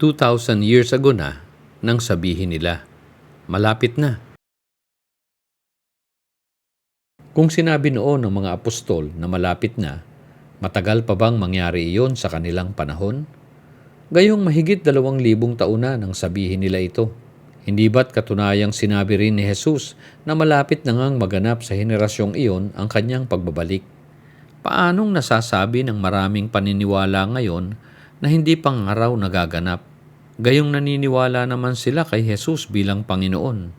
2,000 years ago na nang sabihin nila, malapit na. Kung sinabi noon ng mga apostol na malapit na, matagal pa bang mangyari iyon sa kanilang panahon? Gayong mahigit dalawang libong taon na nang sabihin nila ito. Hindi ba't katunayang sinabi rin ni Jesus na malapit na ngang maganap sa henerasyong iyon ang kanyang pagbabalik? Paanong nasasabi ng maraming paniniwala ngayon na hindi pang araw nagaganap? Gayong naniniwala naman sila kay Jesus bilang Panginoon.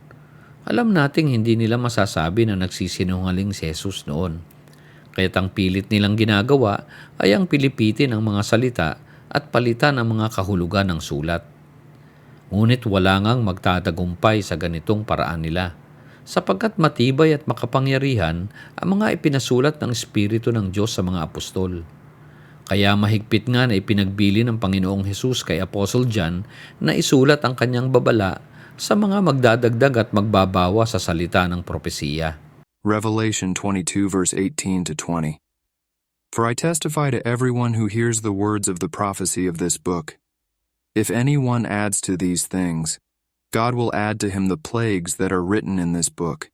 Alam nating hindi nila masasabi na nagsisinungaling si Jesus noon. Kaya't ang pilit nilang ginagawa ay ang pilipitin ang mga salita at palitan ang mga kahulugan ng sulat. Ngunit wala ngang magtatagumpay sa ganitong paraan nila sapagkat matibay at makapangyarihan ang mga ipinasulat ng Espiritu ng Diyos sa mga apostol. Kaya mahigpit nga na ipinagbili ng Panginoong Hesus kay Apostle John na isulat ang kanyang babala sa mga magdadagdag at magbabawa sa salita ng propesiya. Revelation 22, verse 18 to 20. For I testify to everyone who hears the words of the prophecy of this book. If anyone adds to these things, God will add to him the plagues that are written in this book.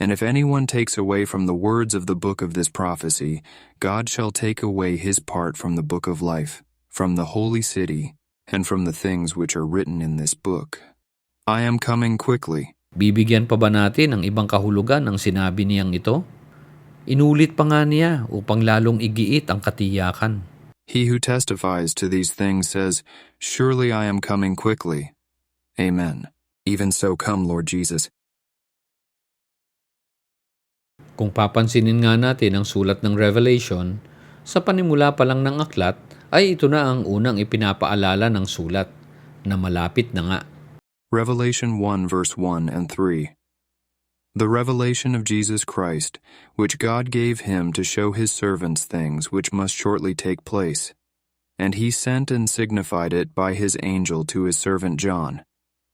And if anyone takes away from the words of the book of this prophecy, God shall take away his part from the book of life, from the holy city, and from the things which are written in this book. I am coming quickly. Bibigyan pa ba natin ng ibang kahulugan ang sinabi niyang ito? Inulit pa nga niya upang lalong igiit ang katiyakan. He who testifies to these things says, Surely I am coming quickly. Amen. Even so come, Lord Jesus. Kung papansinin nga natin ang sulat ng Revelation, sa panimula pa lang ng aklat ay ito na ang unang ipinapaalala ng sulat na malapit na nga. Revelation 1, verse 1 and 3. The revelation of Jesus Christ, which God gave him to show his servants things which must shortly take place. And he sent and signified it by his angel to his servant John.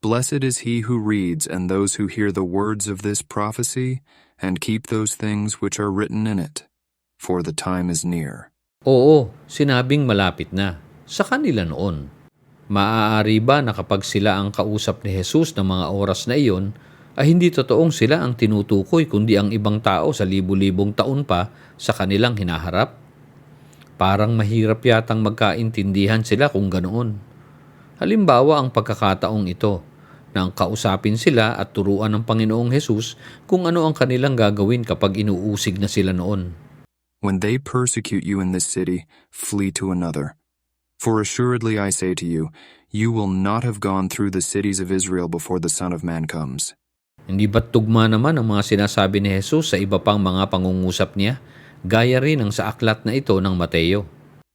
Blessed is he who reads and those who hear the words of this prophecy and keep those things which are written in it, for the time is near. Oo, sinabing malapit na. Sa kanila noon. Maaari ba na kapag sila ang kausap ni Jesus ng mga oras na iyon, ay hindi totoong sila ang tinutukoy kundi ang ibang tao sa libu-libong taon pa sa kanilang hinaharap? Parang mahirap yatang magkaintindihan sila kung ganoon. Halimbawa ang pagkakataong ito, nang kausapin sila at turuan ng Panginoong Hesus kung ano ang kanilang gagawin kapag inuusig na sila noon. When they persecute you in this city, flee to another. For assuredly I say to you, you will not have gone through the cities of Israel before the Son of Man comes. Hindi ba't tugma naman ang mga sinasabi ni Jesus sa iba pang mga pangungusap niya? Gaya rin ang sa aklat na ito ng Mateo.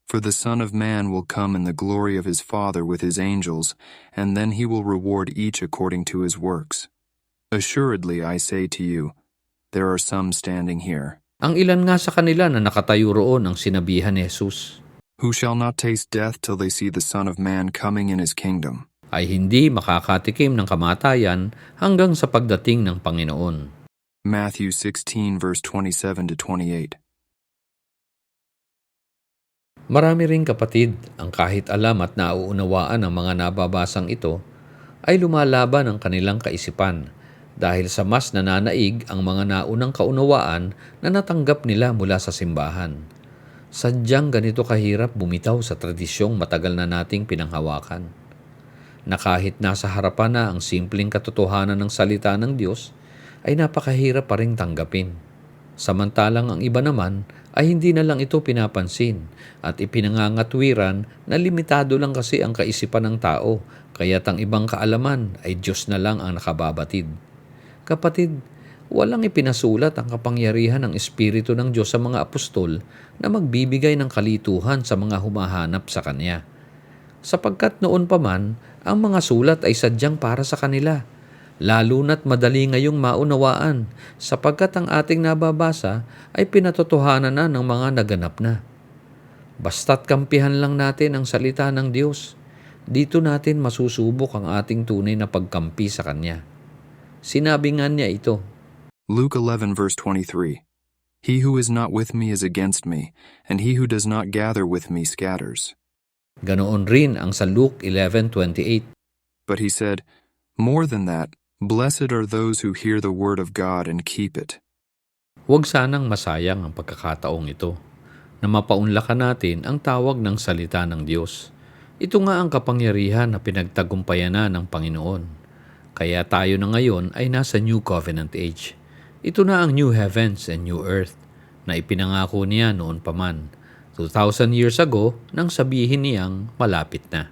For the Son of Man will come in the glory of his Father with his angels, and then he will reward each according to his works. Assuredly I say to you, there are some standing here, Ang ilan nga sa kanila na nakatayo roon ang sinabihan ni Jesus who shall not taste death till they see the Son of Man coming in his kingdom. ay hindi makakatikim ng kamatayan hanggang sa pagdating ng Panginoon. Matthew 16, verse 27 to 28. Marami ring kapatid ang kahit alam at nauunawaan ang mga nababasang ito ay lumalaban ang kanilang kaisipan dahil sa mas nananaig ang mga naunang kaunawaan na natanggap nila mula sa simbahan. Sadyang ganito kahirap bumitaw sa tradisyong matagal na nating pinanghawakan. Na kahit nasa harapan na ang simpleng katotohanan ng salita ng Diyos, ay napakahirap pa rin tanggapin. Samantalang ang iba naman ay hindi na lang ito pinapansin at ipinangangatwiran na limitado lang kasi ang kaisipan ng tao kaya't ang ibang kaalaman ay Diyos na lang ang nakababatid. Kapatid, walang ipinasulat ang kapangyarihan ng Espiritu ng Diyos sa mga apostol na magbibigay ng kalituhan sa mga humahanap sa Kanya. Sapagkat noon pa man, ang mga sulat ay sadyang para sa kanila. Lalo na't madali ngayong maunawaan sapagkat ang ating nababasa ay pinatotohanan na ng mga naganap na. Basta't kampihan lang natin ang salita ng Diyos, dito natin masusubok ang ating tunay na pagkampi sa Kanya. Sinabi nga niya ito, Luke 11, verse 23. He who is not with me is against me, and he who does not gather with me scatters. Ganoon rin ang sa Luke 11.28. But he said, More than that, blessed are those who hear the word of God and keep it. Huwag sanang masayang ang pagkakataong ito na mapaunlakan natin ang tawag ng salita ng Diyos. Ito nga ang kapangyarihan na pinagtagumpayan na ng Panginoon. Kaya tayo na ngayon ay nasa New Covenant Age. Ito na ang New Heavens and New Earth na ipinangako niya noon pa man, 2,000 years ago nang sabihin niyang malapit na.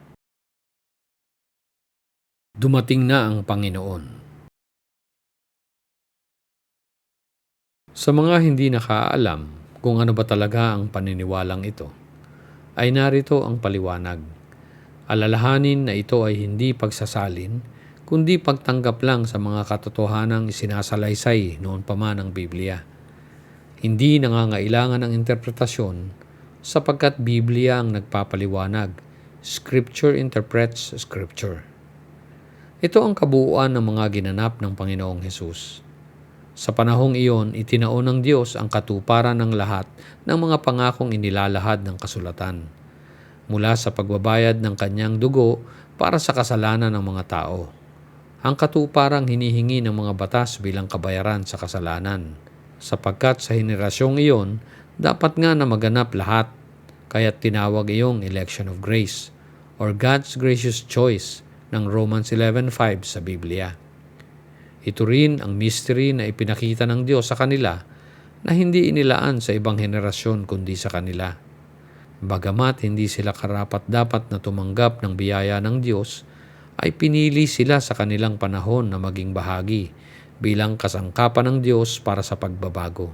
Dumating na ang Panginoon. Sa mga hindi nakaalam kung ano ba talaga ang paniniwalang ito, ay narito ang paliwanag. Alalahanin na ito ay hindi pagsasalin, kundi pagtanggap lang sa mga katotohanang isinasalaysay noon pa man ng Biblia. Hindi nangangailangan ng interpretasyon sapagkat Biblia ang nagpapaliwanag. Scripture interprets Scripture. Ito ang kabuuan ng mga ginanap ng Panginoong Hesus. Sa panahong iyon, itinaon ng Diyos ang katuparan ng lahat ng mga pangakong inilalahad ng kasulatan. Mula sa pagbabayad ng kanyang dugo para sa kasalanan ng mga tao. Ang katuparang hinihingi ng mga batas bilang kabayaran sa kasalanan. Sapagkat sa henerasyong iyon, dapat nga na maganap lahat, kaya't tinawag iyong election of grace or God's gracious choice ng Romans 11.5 sa Biblia. Ito rin ang mystery na ipinakita ng Diyos sa kanila na hindi inilaan sa ibang henerasyon kundi sa kanila. Bagamat hindi sila karapat dapat na tumanggap ng biyaya ng Diyos, ay pinili sila sa kanilang panahon na maging bahagi bilang kasangkapan ng Diyos para sa pagbabago.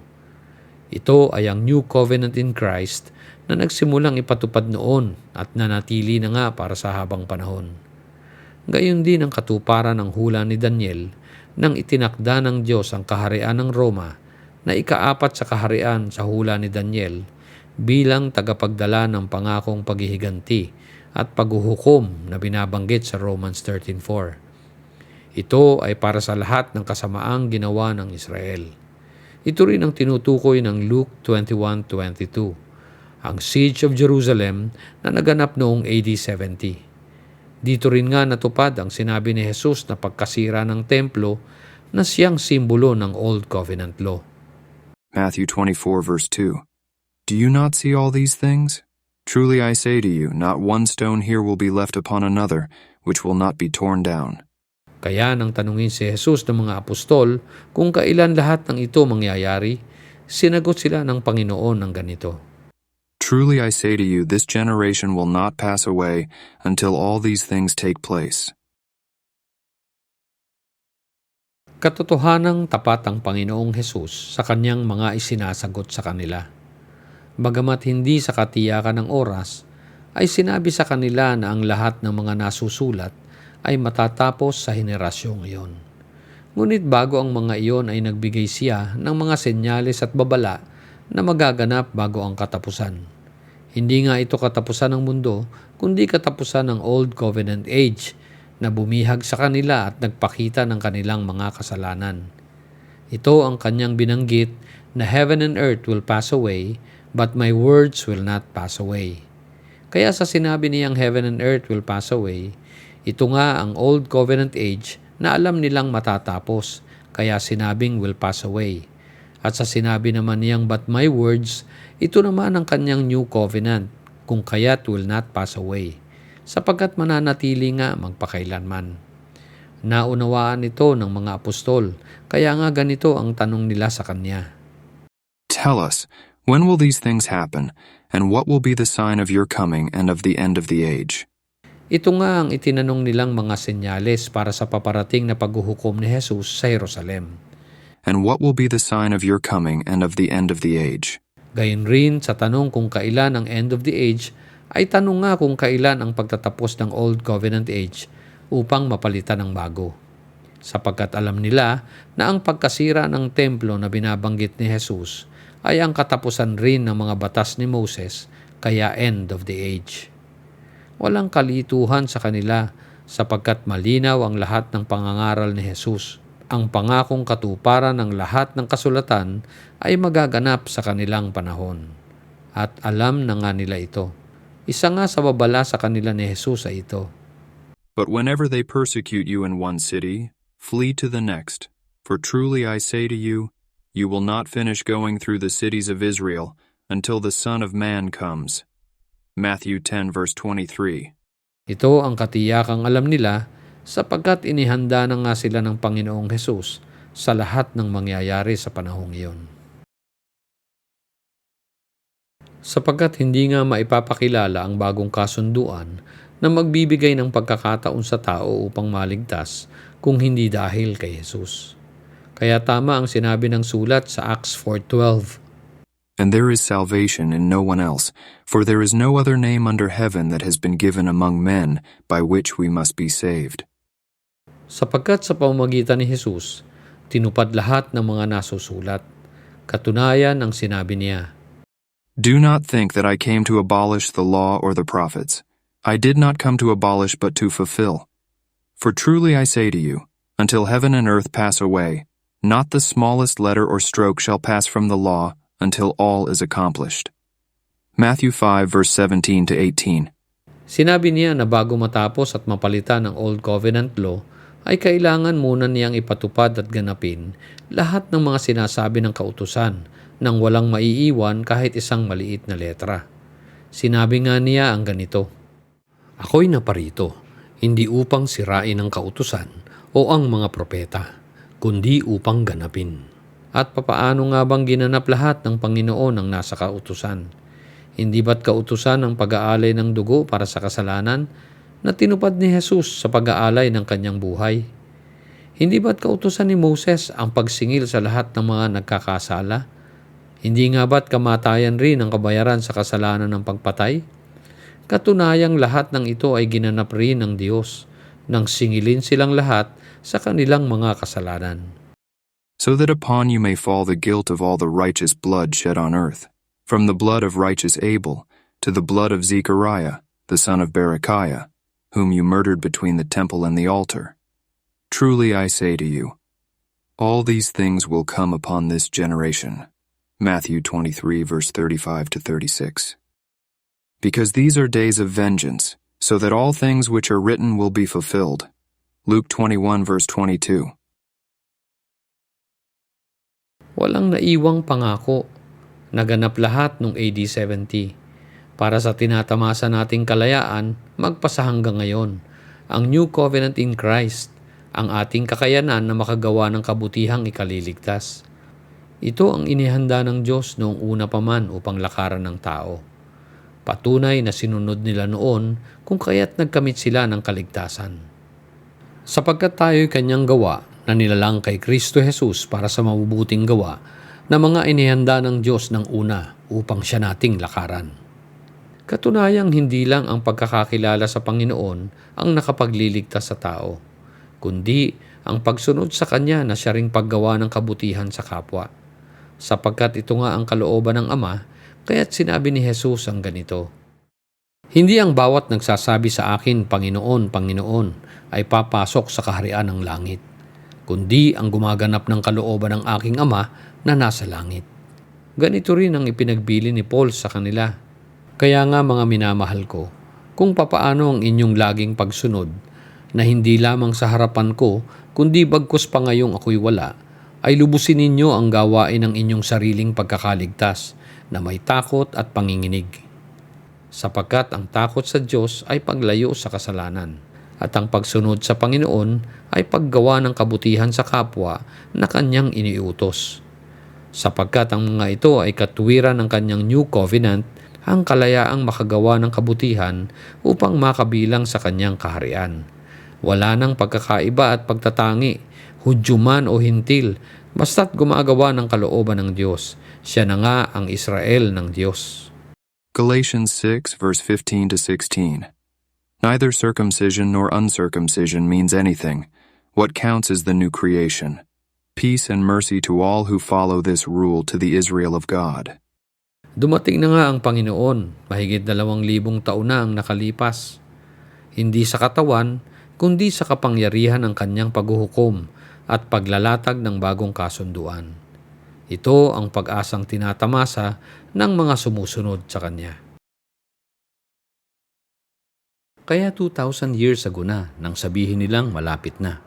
Ito ay ang New Covenant in Christ na nagsimulang ipatupad noon at nanatili na nga para sa habang panahon. Gayon din ang katuparan ng hula ni Daniel nang itinakda ng Diyos ang kaharian ng Roma na ikaapat sa kaharian sa hula ni Daniel bilang tagapagdala ng pangakong paghihiganti at paghuhukom na binabanggit sa Romans 13.4. Ito ay para sa lahat ng kasamaang ginawa ng Israel. Ito rin ang tinutukoy ng Luke 21.22, ang Siege of Jerusalem na naganap noong AD 70. Dito rin nga natupad ang sinabi ni Jesus na pagkasira ng templo na siyang simbolo ng Old Covenant Law. Matthew 24, verse 2. Do you not see all these things? Truly I say to you, not one stone here will be left upon another, which will not be torn down. Kaya nang tanungin si Jesus ng mga apostol kung kailan lahat ng ito mangyayari, sinagot sila ng Panginoon ng ganito. Truly I say to you, this generation will not pass away until all these things take place. Katotohanang tapat ang Panginoong Hesus sa kanyang mga isinasagot sa kanila. Bagamat hindi sa katiyakan ng oras, ay sinabi sa kanila na ang lahat ng mga nasusulat ay matatapos sa henerasyong iyon. Ngunit bago ang mga iyon ay nagbigay siya ng mga senyales at babala na magaganap bago ang katapusan. Hindi nga ito katapusan ng mundo, kundi katapusan ng Old Covenant Age na bumihag sa kanila at nagpakita ng kanilang mga kasalanan. Ito ang kanyang binanggit na heaven and earth will pass away, but my words will not pass away. Kaya sa sinabi niyang heaven and earth will pass away, ito nga ang Old Covenant Age na alam nilang matatapos, kaya sinabing will pass away. At sa sinabi naman niyang but my words, ito naman ang kanyang new covenant, kung kaya't will not pass away, sapagkat mananatili nga magpakailanman. Naunawaan ito ng mga apostol, kaya nga ganito ang tanong nila sa kanya. Tell us, when will these things happen, and what will be the sign of your coming and of the end of the age? Ito nga ang itinanong nilang mga senyales para sa paparating na paghuhukom ni Jesus sa Jerusalem. And what will be the sign of your coming and of the end of the age? Gayon rin sa tanong kung kailan ang end of the age, ay tanong nga kung kailan ang pagtatapos ng Old Covenant Age upang mapalitan ng bago. Sapagkat alam nila na ang pagkasira ng templo na binabanggit ni Jesus ay ang katapusan rin ng mga batas ni Moses, kaya end of the age. Walang kalituhan sa kanila sapagkat malinaw ang lahat ng pangangaral ni Jesus ang pangakong katuparan ng lahat ng kasulatan ay magaganap sa kanilang panahon. At alam na nga nila ito. Isa nga sa babala sa kanila ni Jesus ay ito. But whenever they persecute you in one city, flee to the next. For truly I say to you, you will not finish going through the cities of Israel until the Son of Man comes. Matthew 10, verse 23. Ito ang katiyakang alam nila sapagkat inihanda na nga sila ng Panginoong Hesus sa lahat ng mangyayari sa panahong iyon. Sapagkat hindi nga maipapakilala ang bagong kasunduan na magbibigay ng pagkakataon sa tao upang maligtas kung hindi dahil kay Jesus. Kaya tama ang sinabi ng sulat sa Acts 4.12 And there is salvation in no one else, for there is no other name under heaven that has been given among men by which we must be saved. Sapagkat sa pamamagitan ni Jesus, tinupad lahat ng mga nasusulat. Katunayan ang sinabi niya, Do not think that I came to abolish the law or the prophets. I did not come to abolish but to fulfill. For truly I say to you, until heaven and earth pass away, not the smallest letter or stroke shall pass from the law until all is accomplished. Matthew 5, verse 17 to 18. Sinabi niya na bago matapos at mapalitan ang Old Covenant Law, ay kailangan muna niyang ipatupad at ganapin lahat ng mga sinasabi ng kautusan nang walang maiiwan kahit isang maliit na letra. Sinabi nga niya ang ganito, Ako'y naparito, hindi upang sirain ang kautusan o ang mga propeta, kundi upang ganapin. At papaano nga bang ginanap lahat ng Panginoon ang nasa kautusan? Hindi ba't kautusan ang pag-aalay ng dugo para sa kasalanan na tinupad ni Jesus sa pag-aalay ng kanyang buhay? Hindi ba't kautusan ni Moses ang pagsingil sa lahat ng mga nagkakasala? Hindi nga ba't kamatayan rin ang kabayaran sa kasalanan ng pagpatay? Katunayang lahat ng ito ay ginanap rin ng Diyos nang singilin silang lahat sa kanilang mga kasalanan. So that upon you may fall the guilt of all the righteous blood shed on earth, from the blood of righteous Abel to the blood of Zechariah, the son of Berechiah, whom you murdered between the temple and the altar. Truly I say to you, all these things will come upon this generation. Matthew 23, verse 35 to 36. Because these are days of vengeance, so that all things which are written will be fulfilled. Luke 21, verse 22. Walang naiwang pangako. Naganap lahat nung AD 70. Para sa tinatamasa nating kalayaan, magpasa hanggang ngayon. Ang New Covenant in Christ, ang ating kakayanan na makagawa ng kabutihang ikaliligtas. Ito ang inihanda ng Diyos noong una pa man upang lakaran ng tao. Patunay na sinunod nila noon kung kaya't nagkamit sila ng kaligtasan. Sapagkat tayo'y kanyang gawa na nilalang kay Kristo Jesus para sa mabubuting gawa na mga inihanda ng Diyos ng una upang siya nating lakaran. Katunayang hindi lang ang pagkakakilala sa Panginoon ang nakapagliligtas sa tao, kundi ang pagsunod sa Kanya na siya ring paggawa ng kabutihan sa kapwa. Sapagkat ito nga ang kalooban ng Ama, kaya't sinabi ni Jesus ang ganito, Hindi ang bawat nagsasabi sa akin, Panginoon, Panginoon, ay papasok sa kaharian ng langit, kundi ang gumaganap ng kalooban ng aking Ama na nasa langit. Ganito rin ang ipinagbili ni Paul sa kanila. Kaya nga mga minamahal ko, kung papaano ang inyong laging pagsunod, na hindi lamang sa harapan ko, kundi bagkus pa ngayong ako'y wala, ay lubusin ninyo ang gawain ng inyong sariling pagkakaligtas na may takot at panginginig. Sapagkat ang takot sa Diyos ay paglayo sa kasalanan, at ang pagsunod sa Panginoon ay paggawa ng kabutihan sa kapwa na kanyang iniutos. Sapagkat ang mga ito ay katuwiran ng kanyang new covenant, ang kalayaang makagawa ng kabutihan upang makabilang sa kanyang kaharian. Wala nang pagkakaiba at pagtatangi, Hudyo man o hintil, basta't gumagawa ng kalooban ng Diyos. Siya na nga ang Israel ng Diyos. Galatians 6, verse 15 to 16. Neither circumcision nor uncircumcision means anything. What counts is the new creation. Peace and mercy to all who follow this rule to the Israel of God. Dumating na nga ang Panginoon, mahigit dalawang libong taon na ang nakalipas. Hindi sa katawan, kundi sa kapangyarihan ng kanyang paghuhukom at paglalatag ng bagong kasunduan. Ito ang pag-asang tinatamasa ng mga sumusunod sa Kanya. Kaya 2,000 years ago na nang sabihin nilang malapit na.